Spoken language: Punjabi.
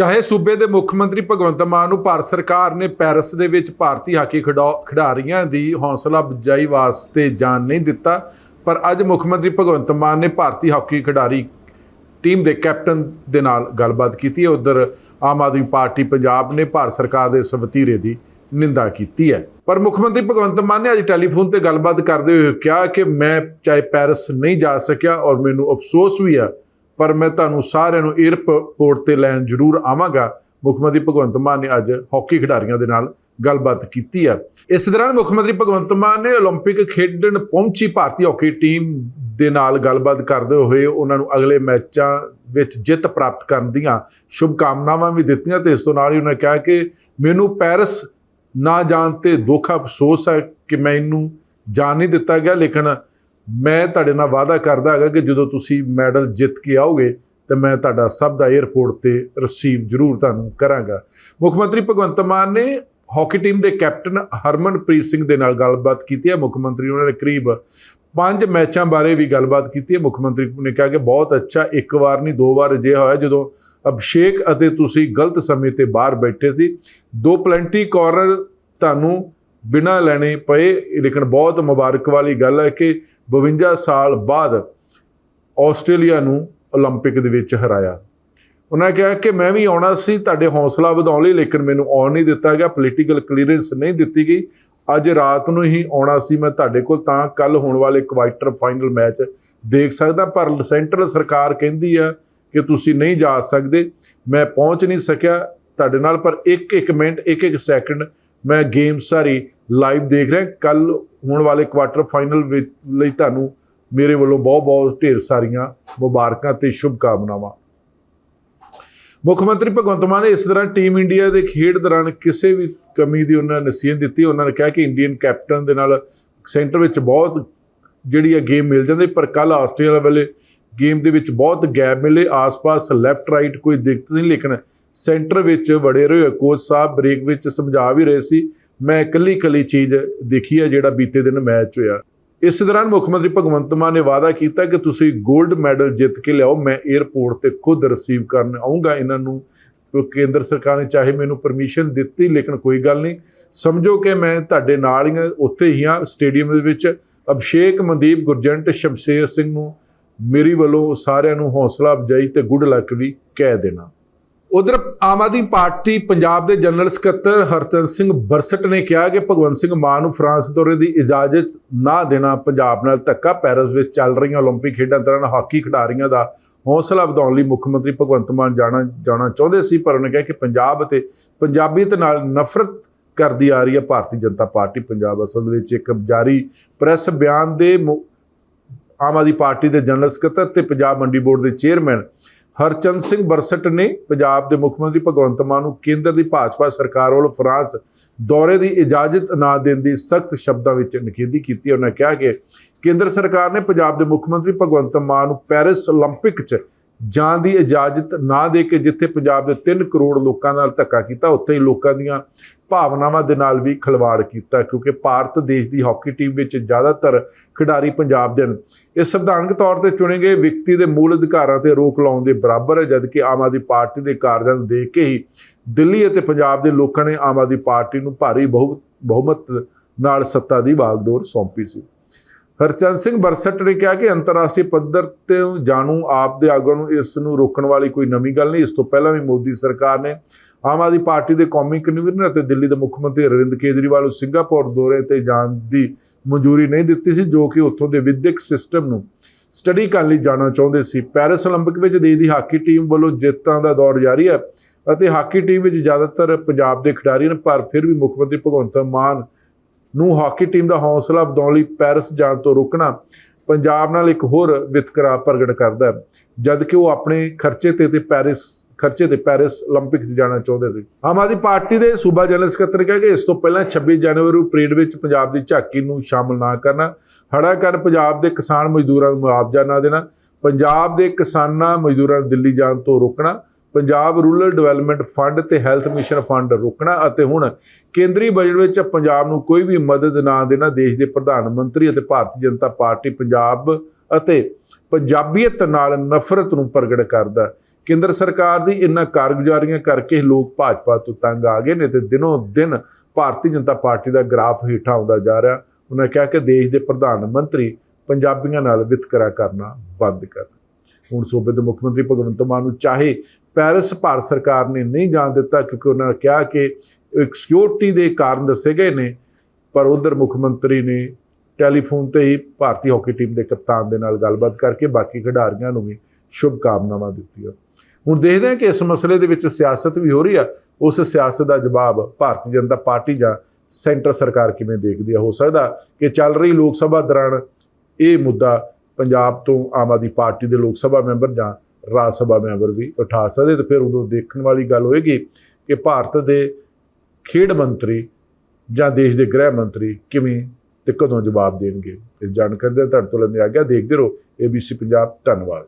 ਚਾਹੇ ਸੂਬੇ ਦੇ ਮੁੱਖ ਮੰਤਰੀ ਭਗਵੰਤ ਮਾਨ ਨੂੰ ਭਾਰਤ ਸਰਕਾਰ ਨੇ ਪੈਰਿਸ ਦੇ ਵਿੱਚ ਭਾਰਤੀ ਹਾਕੀ ਖਿਡਾ- ਖਿਡਾਰੀਆਂ ਦੀ ਹੌਸਲਾ ਅਫਜ਼ਾਈ ਵਾਸਤੇ ਜਾਣ ਨਹੀਂ ਦਿੱਤਾ, ਪਰ ਅੱਜ ਮੁੱਖ ਮੰਤਰੀ ਭਗਵੰਤ ਮਾਨ ਨੇ ਭਾਰਤੀ ਹਾਕੀ ਖਿਡਾਰੀ ਟੀਮ ਦੇ ਕੈਪਟਨ ਦੇ ਨਾਲ ਗੱਲਬਾਤ ਕੀਤੀ ਹੈ। ਉਧਰ ਆਮ ਆਦਮੀ ਪਾਰਟੀ ਪੰਜਾਬ ਨੇ ਭਾਰਤ ਸਰਕਾਰ ਦੇ ਇਸ ਵਤੀਰੇ ਦੀ ਨਿੰਦਾ ਕੀਤੀ ਹੈ। ਪਰ ਮੁੱਖ ਮੰਤਰੀ ਭਗਵੰਤ ਮਾਨ ਨੇ ਅੱਜ ਟੈਲੀਫੋਨ ਤੇ ਗੱਲਬਾਤ ਕਰਦੇ ਹੋਏ ਕਿਹਾ ਕਿ ਮੈਂ ਚਾਹੇ ਪੈਰਿਸ ਨਹੀਂ ਜਾ ਸਕਿਆ ਔਰ ਮੈਨੂੰ ਅਫਸੋਸ ਵੀ ਹੈ ਪਰ ਮੈਂ ਤੁਹਾਨੂੰ ਸਾਰਿਆਂ ਨੂੰ 에어ਪੋਰਟ ਤੇ ਲੈਣ ਜ਼ਰੂਰ ਆਵਾਂਗਾ। ਮੁੱਖ ਮੰਤਰੀ ਭਗਵੰਤ ਮਾਨ ਨੇ ਅੱਜ ਹਾਕੀ ਖਿਡਾਰੀਆਂ ਦੇ ਨਾਲ ਗੱਲਬਾਤ ਕੀਤੀ ਆ। ਇਸ ਦੌਰਾਨ ਮੁੱਖ ਮੰਤਰੀ ਭਗਵੰਤ ਮਾਨ ਨੇ 올림픽 ਖੇਡਣ ਪਹੁੰਚੀ ਭਾਰਤੀ ਹਾਕੀ ਟੀਮ ਦੇ ਨਾਲ ਗੱਲਬਾਤ ਕਰਦੇ ਹੋਏ ਉਹਨਾਂ ਨੂੰ ਅਗਲੇ ਮੈਚਾਂ ਵਿੱਚ ਜਿੱਤ ਪ੍ਰਾਪਤ ਕਰਨ ਦੀਆਂ ਸ਼ੁਭ ਕਾਮਨਾਵਾਂ ਵੀ ਦਿੱਤੀਆਂ ਤੇ ਇਸ ਤੋਂ ਨਾਲ ਹੀ ਉਹਨਾਂ ਕਿਹਾ ਕਿ ਮੈਨੂੰ ਪੈਰਿਸ ਨਾ ਜਾਣ ਤੇ ਦੁੱਖ ਅਫਸੋਸ ਹੈ ਕਿ ਮੈਨੂੰ ਜਾਣ ਨਹੀਂ ਦਿੱਤਾ ਗਿਆ, ਲੇਕਿਨ ਮੈਂ ਤੁਹਾਡੇ ਨਾਲ ਵਾਅਦਾ ਕਰਦਾ ਹੈਗਾ ਕਿ ਜਦੋਂ ਤੁਸੀਂ ਮੈਡਲ ਜਿੱਤ ਕੇ ਆਓਗੇ, ਤੇ ਮੈਂ ਤੁਹਾਡਾ ਸਭ ਦਾ 에ਅਰਪੋਰਟ ਤੇ ਰਿਸੀਵ ਜ਼ਰੂਰ ਤੁਹਾਨੂੰ ਕਰਾਂਗਾ। ਮੁੱਖ ਮੰਤਰੀ ਭਗਵੰਤ ਮਾਨ ਨੇ ਹਾਕੀ ਟੀਮ ਦੇ ਕੈਪਟਨ ਹਰਮਨਪ੍ਰੀਤ ਸਿੰਘ ਦੇ ਨਾਲ ਗੱਲਬਾਤ ਕੀਤੀ ਹੈ। ਮੁੱਖ ਮੰਤਰੀ ਉਹਨਾਂ ਨੇ ਕਰੀਬ ਪੰਜ ਮੈਚਾਂ ਬਾਰੇ ਵੀ ਗੱਲਬਾਤ ਕੀਤੀ ਹੈ। ਮੁੱਖ ਮੰਤਰੀ ਨੇ ਕਿਹਾ ਕਿ ਬਹੁਤ ਅੱਛਾ, ਇੱਕ ਵਾਰ ਨਹੀਂ, ਦੋ ਵਾਰ ਅਜਿਹਾ ਹੋਇਆ ਜਦੋਂ ਅਭਿਸ਼ੇਕ ਅਤੇ ਤੁਸੀਂ ਗਲਤ ਸਮੇਂ ਤੇ ਬਾਹਰ ਬੈਠੇ ਸੀ। ਦੋ ਪਲੈਂਟੀ ਕਾਰਨਰ ਤੁਹਾਨੂੰ ਬਿਨਾਂ ਲੈਣੇ ਪਏ। ਲੇਕਿਨ ਬਹੁਤ ਮੁਬਾਰਕ ਵਾਲੀ ਗੱਲ ਹੈ ਕਿ 52 ਸਾਲ ਬਾਅਦ ਆਸਟ੍ਰੇਲੀਆ ਨੂੰ 올림픽 ਦੇ ਵਿੱਚ ਹਰਾਇਆ ਉਹਨਾਂ ਕਿਹਾ ਕਿ ਮੈਂ ਵੀ ਆਉਣਾ ਸੀ ਤੁਹਾਡੇ ਹੌਸਲਾ ਵਧਾਉਣ ਲਈ ਲੇਕਿਨ ਮੈਨੂੰ ਆਉਣ ਨਹੀਂ ਦਿੱਤਾ ਗਿਆ ਪੋਲੀਟੀਕਲ ਕਲੀਅਰੈਂਸ ਨਹੀਂ ਦਿੱਤੀ ਗਈ ਅੱਜ ਰਾਤ ਨੂੰ ਹੀ ਆਉਣਾ ਸੀ ਮੈਂ ਤੁਹਾਡੇ ਕੋਲ ਤਾਂ ਕੱਲ ਹੋਣ ਵਾਲੇ ਕੁਆਟਰ ਫਾਈਨਲ ਮੈਚ ਦੇਖ ਸਕਦਾ ਪਰ ਸੈਂਟਰਲ ਸਰਕਾਰ ਕਹਿੰਦੀ ਆ ਕਿ ਤੁਸੀਂ ਨਹੀਂ ਜਾ ਸਕਦੇ ਮੈਂ ਪਹੁੰਚ ਨਹੀਂ ਸਕਿਆ ਤੁਹਾਡੇ ਨਾਲ ਪਰ ਇੱਕ ਇੱਕ ਮਿੰਟ ਇੱਕ ਇੱਕ ਸੈਕਿੰਡ ਮੈਂ ਗੇਮ ਸਾਰੀ ਲਾਈਵ ਦੇਖ ਰਿਹਾ। ਕੱਲ ਹੋਣ ਵਾਲੇ ਕੁਆਟਰ ਫਾਈਨਲ ਵਿੱਚ ਲਈ ਤੁਹਾਨੂੰ ਮੇਰੇ ਵੱਲੋਂ ਬਹੁਤ ਬਹੁਤ ਢੇਰ ਸਾਰੀਆਂ ਮੁਬਾਰਕਾਂ ਤੇ ਸ਼ੁਭ ਕਾਮਨਾਵਾਂ ਮੁੱਖ ਮੰਤਰੀ ਭਗਵੰਤ ਮਾਨ ਨੇ ਇਸ ਤਰ੍ਹਾਂ ਟੀਮ ਇੰਡੀਆ ਦੇ ਖੇਡ ਦੌਰਾਨ ਕਿਸੇ ਵੀ ਕਮੀ ਦੀ ਉਹਨਾਂ ਨੇ ਨਸੀਹਤ ਦਿੱਤੀ। ਉਹਨਾਂ ਨੇ ਕਿਹਾ ਕਿ ਇੰਡੀਅਨ ਕੈਪਟਨ ਦੇ ਨਾਲ ਸੈਂਟਰ ਵਿੱਚ ਬਹੁਤ ਜਿਹੜੀ ਹੈ ਗੇਮ ਮਿਲ ਜਾਂਦੀ, ਪਰ ਕੱਲ ਆਸਟ੍ਰੇਲੀਆ ਵੇਲੇ ਗੇਮ ਦੇ ਵਿੱਚ ਬਹੁਤ ਗੈਪ ਮਿਲੇ। ਆਸ-ਪਾਸ ਲੈਫਟ ਰਾਈਟ ਕੋਈ ਦਿੱਕਤ ਨਹੀਂ, ਲੇਕਿਨ ਸੈਂਟਰ ਵਿੱਚ ਵੜੇ ਰਹੇ ਕੋਚ ਸਾਹਿਬ ਬ੍ਰੇਕ ਵਿੱਚ ਸਮਝਾ ਵੀ ਰਹੇ ਸੀ। ਮੈਂ ਇਕੱਲੀ ਇਕੱਲੀ ਚੀਜ਼ ਦੇਖੀ ਹੈ ਜਿਹੜਾ ਬੀਤੇ ਦਿਨ ਮੈਚ ਹੋਇਆ। ਇਸ ਦੌਰਾਨ ਮੁੱਖ ਮੰਤਰੀ ਭਗਵੰਤ ਮਾਨ ਨੇ ਵਾਅਦਾ ਕੀਤਾ ਕਿ ਤੁਸੀਂ 골ਡ ਮੈਡਲ ਜਿੱਤ ਕੇ ਲਿਆਓ ਮੈਂ 에ਅਰਪੋਰਟ ਤੇ ਖੁਦ ਰਿਸੀਵ ਕਰਨ ਆਉਂਗਾ ਇਹਨਾਂ ਨੂੰ ਕੇਂਦਰ ਸਰਕਾਰ ਨੇ ਚਾਹੇ ਮੈਨੂੰ ਪਰਮਿਸ਼ਨ ਦਿੱਤੀ ਲੇਕਿਨ ਕੋਈ ਗੱਲ ਨਹੀਂ। ਸਮਝੋ ਕਿ ਮੈਂ ਤੁਹਾਡੇ ਨਾਲ ਹੀ ਹਾਂ, ਉੱਥੇ ਹੀ ਹਾਂ ਸਟੇਡੀਅਮ ਦੇ ਵਿੱਚ। ਅਭਿਸ਼ੇਕ ਮਨਦੀਪ ਗੁਰਜੰਟ ਸ਼ਮਸ਼ੇਰ ਸਿੰਘ ਨੂੰ ਮੇਰੀ ਵੱਲੋਂ ਸਾਰਿਆਂ ਨੂੰ ਹੌਸਲਾ ਅਫਜਾਈ ਤੇ ਗੁੱਡ ਲੱਕ ਵੀ ਕਹਿ ਦੇਣਾ। ਉਧਰ ਆਮ ਆਦਮੀ ਪਾਰਟੀ ਪੰਜਾਬ ਦੇ ਜਨਰਲ ਸਕੱਤਰ ਹਰਚੰਦ ਸਿੰਘ ਬਰਸਟ ਨੇ ਕਿਹਾ ਕਿ ਭਗਵੰਤ ਸਿੰਘ ਮਾਨ ਨੂੰ ਫਰਾਂਸ ਦੌਰੇ ਦੀ ਇਜਾਜ਼ਤ ਨਾ ਦੇਣਾ ਪੰਜਾਬ ਨਾਲ ਧੱਕਾ ਪੈਰਿਸ ਵਿੱਚ ਚੱਲ ਰਹੀਆਂ 올림픽 ਖੇਡਾਂ ਦੌਰਾਨ ਹਾਕੀ ਖਿਡਾਰੀਆਂ ਦਾ ਹੌਸਲਾ ਵਧਾਉਣ ਲਈ ਮੁੱਖ ਮੰਤਰੀ ਭਗਵੰਤ ਮਾਨ ਜਾਣਾ ਜਾਣਾ ਚਾਹੁੰਦੇ ਸੀ ਪਰ ਉਹਨੇ ਕਿਹਾ ਕਿ ਪੰਜਾਬ ਅਤੇ ਪੰਜਾਬੀਅਤ ਨਾਲ ਨਫ਼ਰਤ ਕਰਦੀ ਆ ਰਹੀ ਹੈ ਭਾਰਤੀ ਜਨਤਾ ਪਾਰਟੀ ਪੰਜਾਬ ਅਸਲ ਵਿੱਚ ਇੱਕ ਜਾਰੀ ਪ੍ਰੈਸ ਬਿਆਨ ਦੇ ਮੁ- ਆਮ ਆਦਮੀ ਪਾਰਟੀ ਦੇ ਜਨਰਲ ਸਕੱਤਰ ਤੇ ਪੰਜਾਬ ਮੰਡੀ ਬੋਰਡ ਦੇ ਚੇਅਰਮੈਨ ਹਰਚੰਦ ਸਿੰਘ ਬਰਸਟ ਨੇ ਪੰਜਾਬ ਦੇ ਮੁੱਖ ਮੰਤਰੀ ਭਗਵੰਤ ਮਾਨ ਨੂੰ ਕੇਂਦਰ ਦੀ ਭਾਜਪਾ ਸਰਕਾਰ ਵੱਲੋਂ ਫਰਾਂਸ ਦੌਰੇ ਦੀ ਇਜਾਜ਼ਤ ਨਾ ਦੇਣ ਦੀ ਸਖਤ ਸ਼ਬਦਾਂ ਵਿੱਚ ਨਿਖੇਧੀ ਕੀਤੀ ਉਹਨਾਂ ਕਿਹਾ ਕਿ ਕੇਂਦਰ ਸਰਕਾਰ ਨੇ ਪੰਜਾਬ ਦੇ ਮੁੱਖ ਮੰਤਰੀ ਭਗਵੰਤ ਮਾਨ ਨੂੰ ਪੈਰਿਸ 올림픽 'ਚ ਜਾਣ ਦੀ ਇਜਾਜ਼ਤ ਨਾ ਦੇ ਕੇ ਜਿੱਥੇ ਪੰਜਾਬ ਦੇ 3 ਕਰੋੜ ਲੋਕਾਂ ਨਾਲ ਧੱਕਾ ਕੀਤਾ, ਉੱਥੇ ਹੀ ਲੋਕਾਂ ਦੀਆਂ ਭਾਵਨਾਵਾਂ ਦੇ ਨਾਲ ਵੀ ਖਿਲਵਾੜ ਕੀਤਾ, ਕਿਉਂਕਿ ਭਾਰਤ ਦੇਸ਼ ਦੀ ਹਾਕੀ ਟੀਮ ਵਿੱਚ ਜ਼ਿਆਦਾਤਰ ਖਿਡਾਰੀ ਪੰਜਾਬ ਦੇ ਹਨ। ਇਹ ਸੰਵਿਧਾਨਕ ਤੌਰ ਤੇ ਚੁਣੇ ਗਏ ਵਿਅਕਤੀ ਦੇ ਮੂਲ ਅਧਿਕਾਰਾਂ ਤੇ ਰੋਕ ਲਾਉਣ ਦੇ ਬਰਾਬਰ ਹੈ, ਜਦਕਿ ਆਮ ਆਦਮੀ ਪਾਰਟੀ ਦੇ ਕਾਰਜਾਂ ਨੂੰ ਦੇਖ ਕੇ ਹੀ ਦਿੱਲੀ ਅਤੇ ਪੰਜਾਬ ਦੇ ਲੋਕਾਂ ਨੇ ਆਮ ਆਦਮੀ ਪਾਰਟੀ ਨੂੰ ਭਾਰੀ ਬਹੁ, ਬਹੁਮਤ ਨਾਲ ਸੱਤਾ ਦੀ ਵਾਗਡੋਰ ਸੌਂਪੀ ਸੀ। ਹਰਚੰਦ ਸਿੰਘ ਬਰਸਟ ਨੇ ਕਿਹਾ ਕਿ ਅੰਤਰਰਾਸ਼ਟਰੀ ਪੱਧਰ ਤੇ ਜਾਣੂ ਆਪ ਦੇ ਆਗੂਆਂ ਨੂੰ ਇਸ ਨੂੰ ਰੋਕਣ ਵਾਲੀ ਕੋਈ ਨਵੀਂ ਗੱਲ ਨਹੀਂ ਇਸ ਤੋਂ ਪਹਿਲਾਂ ਵੀ ਮੋਦੀ ਸਰਕਾਰ ਨੇ ਆਮ ਆਦਮੀ ਪਾਰਟੀ ਦੇ ਕੌਮੀ ਕਨਵੀਨਰ ਅਤੇ ਦਿੱਲੀ ਦੇ ਮੁੱਖ ਮੰਤਰੀ ਅਰਵਿੰਦ ਕੇਜਰੀਵਾਲ ਨੂੰ ਸਿੰਗਾਪੁਰ ਦੌਰੇ ਤੇ ਜਾਣ ਦੀ ਮਨਜ਼ੂਰੀ ਨਹੀਂ ਦਿੱਤੀ ਸੀ ਜੋ ਕਿ ਉੱਥੋਂ ਦੇ ਵਿਦਿਅਕ ਸਿਸਟਮ ਨੂੰ ਸਟੱਡੀ ਕਰਨ ਲਈ ਜਾਣਾ ਚਾਹੁੰਦੇ ਸੀ ਪੈਰਿਸ 올림픽 ਵਿੱਚ ਦੇਸ਼ ਦੀ ਹਾਕੀ ਟੀਮ ਵੱਲੋਂ ਜਿੱਤਾਂ ਦਾ ਦੌਰ ਜਾਰੀ ਹੈ ਅਤੇ ਹਾਕੀ ਟੀਮ ਵਿੱਚ ਜ਼ਿਆਦਾਤਰ ਪੰਜਾਬ ਦੇ ਖਿਡਾਰੀ ਨੇ ਪਰ ਫਿਰ ਵੀ ਮੁੱਖ ਮੰਤਰੀ ਭਗਵੰਤ ਮਾਨ ਨੂੰ ਹਾਕੀ ਟੀਮ ਦਾ ਹੌਸਲਾ ਵਧਾਉਣ ਲਈ ਪੈਰਿਸ ਜਾਣ ਤੋਂ ਰੋਕਣਾ ਪੰਜਾਬ ਨਾਲ ਇੱਕ ਹੋਰ ਵਿਤਕਰਾ ਪ੍ਰਗਟ ਕਰਦਾ ਹੈ ਜਦ ਕਿ ਉਹ ਆਪਣੇ ਖਰਚੇ ਤੇ ਤੇ ਪੈਰਿਸ ਖਰਚੇ ਤੇ ਪੈਰਿਸ 올림픽 'ਚ ਜਾਣਾ ਚਾਹੁੰਦੇ ਸੀ ਆਮ ਆਦਮੀ ਪਾਰਟੀ ਦੇ ਸੂਬਾ ਜਨਰਲ ਸਕੱਤਰ ਕਹਿ ਕਿ ਇਸ ਤੋਂ ਪਹਿਲਾਂ 26 ਜਨਵਰੀ ਨੂੰ ਪਰੇਡ ਵਿੱਚ ਪੰਜਾਬ ਦੀ ਝਾਕੀ ਨੂੰ ਸ਼ਾਮਲ ਨਾ ਕਰਨਾ ਹੜਾ ਕਰ ਪੰਜਾਬ ਦੇ ਕਿਸਾਨ ਮਜ਼ਦੂਰਾਂ ਨੂੰ ਮੁਆਵਜ਼ਾ ਨਾ ਦੇਣਾ ਪੰਜਾਬ ਦੇ ਕਿਸਾਨਾਂ ਮਜ਼ਦੂਰਾਂ ਨੂੰ ਦਿੱਲੀ ਜਾਣ ਤੋਂ ਰੋਕਣਾ ਪੰਜਾਬ ਰੂਰਲ ਡਿਵੈਲਪਮੈਂਟ ਫੰਡ ਤੇ ਹੈਲਥ ਮਿਸ਼ਨ ਫੰਡ ਰੋਕਣਾ ਅਤੇ ਹੁਣ ਕੇਂਦਰੀ ਬਜਟ ਵਿੱਚ ਪੰਜਾਬ ਨੂੰ ਕੋਈ ਵੀ ਮਦਦ ਨਾ ਦੇਣਾ ਦੇਸ਼ ਦੇ ਪ੍ਰਧਾਨ ਮੰਤਰੀ ਅਤੇ ਭਾਰਤੀ ਜਨਤਾ ਪਾਰਟੀ ਪੰਜਾਬ ਅਤੇ ਪੰਜਾਬੀਅਤ ਨਾਲ ਨਫ਼ਰਤ ਨੂੰ ਪ੍ਰਗਟ ਕਰਦਾ ਕੇਂਦਰ ਸਰਕਾਰ ਦੀ ਇਨ੍ਹਾਂ ਕਾਰਗੁਜ਼ਾਰੀਆਂ ਕਰਕੇ ਲੋਕ ਭਾਜਪਾ ਤੋਂ ਤੰਗ ਆ ਗਏ ਨੇ ਤੇ ਦਿਨੋਂ ਦਿਨ ਭਾਰਤੀ ਜਨਤਾ ਪਾਰਟੀ ਦਾ ਗ੍ਰਾਫ ਹੇਠਾਂ ਆਉਂਦਾ ਜਾ ਰਿਹਾ। ਉਹਨਾਂ ਕਿਹਾ ਕਿ ਦੇਸ਼ ਦੇ ਪ੍ਰਧਾਨ ਮੰਤਰੀ ਪੰਜਾਬੀਆਂ ਨਾਲ ਵਿਤਕਰਾ ਕਰਨਾ ਬੰਦ ਕਰਨ ਹੁਣ ਸੂਬੇ ਦੇ ਮੁੱਖ ਮੰਤਰੀ ਭਗਵੰਤ ਮਾਨ ਨੂੰ ਚਾਹੇ ਪੈਰਿਸ ਭਾਰਤ ਸਰਕਾਰ ਨੇ ਨਹੀਂ ਜਾਣ ਦਿੱਤਾ ਕਿਉਂਕਿ ਉਹਨਾਂ ਨੇ ਕਿਹਾ ਕਿ ਇੱਕ ਸਿਕਿਉਰਿਟੀ ਦੇ ਕਾਰਨ ਦੱਸੇ ਗਏ ਨੇ, ਪਰ ਉਧਰ ਮੁੱਖ ਮੰਤਰੀ ਨੇ ਟੈਲੀਫੋਨ ਤੇ ਹੀ ਭਾਰਤੀ ਹਾਕੀ ਟੀਮ ਦੇ ਕਪਤਾਨ ਦੇ ਨਾਲ ਗੱਲਬਾਤ ਕਰਕੇ ਬਾਕੀ ਖਿਡਾਰੀਆਂ ਨੂੰ ਵੀ ਸ਼ੁਭ ਕਾਮਨਾਵਾਂ ਦਿੱਤੀਆਂ। ਹੁਣ ਦੇਖਦੇ ਹਾਂ ਕਿ ਇਸ ਮਸਲੇ ਦੇ ਵਿੱਚ ਸਿਆਸਤ ਵੀ ਹੋ ਰਹੀ ਆ, ਉਸ ਸਿਆਸਤ ਦਾ ਜਵਾਬ ਭਾਰਤੀ ਜਨਤਾ ਪਾਰਟੀ ਜਾਂ ਸੈਂਟਰ ਸਰਕਾਰ ਕਿਵੇਂ ਦੇਖਦੀ ਆ? ਹੋ ਸਕਦਾ ਕਿ ਚੱਲ ਰਹੀ ਲੋਕ ਸਭਾ ਦੌਰਾਨ ਇਹ ਮੁੱਦਾ ਪੰਜਾਬ ਤੋਂ ਆਮ ਆਦਮੀ ਪਾਰਟੀ ਦੇ ਲੋਕ ਸਭਾ ਮੈਂਬਰ ਜਾਂ ਰਾਜ ਸਭਾ ਮੈਂਬਰ ਵੀ ਉਠਾ ਸਕਦੇ ਤੇ ਫਿਰ ਉਦੋਂ ਦੇਖਣ ਵਾਲੀ ਗੱਲ ਹੋਏਗੀ ਕਿ ਭਾਰਤ ਦੇ ਖੇਡ ਮੰਤਰੀ ਜਾਂ ਦੇਸ਼ ਦੇ ਗ੍ਰਹਿ ਮੰਤਰੀ ਕਿਵੇਂ ਤੇ ਕਦੋਂ ਜਵਾਬ ਦੇਣਗੇ। ਇਸ ਜਾਣਕਾਰੀ ਦਾ ਤੁਹਾਡੇ ਤੋਂ ਲੈਂਦੇ ਆ ਗਿਆ, ਦੇਖਦੇ ਰਹੋ ABC ਪੰਜਾਬ, ਧੰਨਵਾਦ।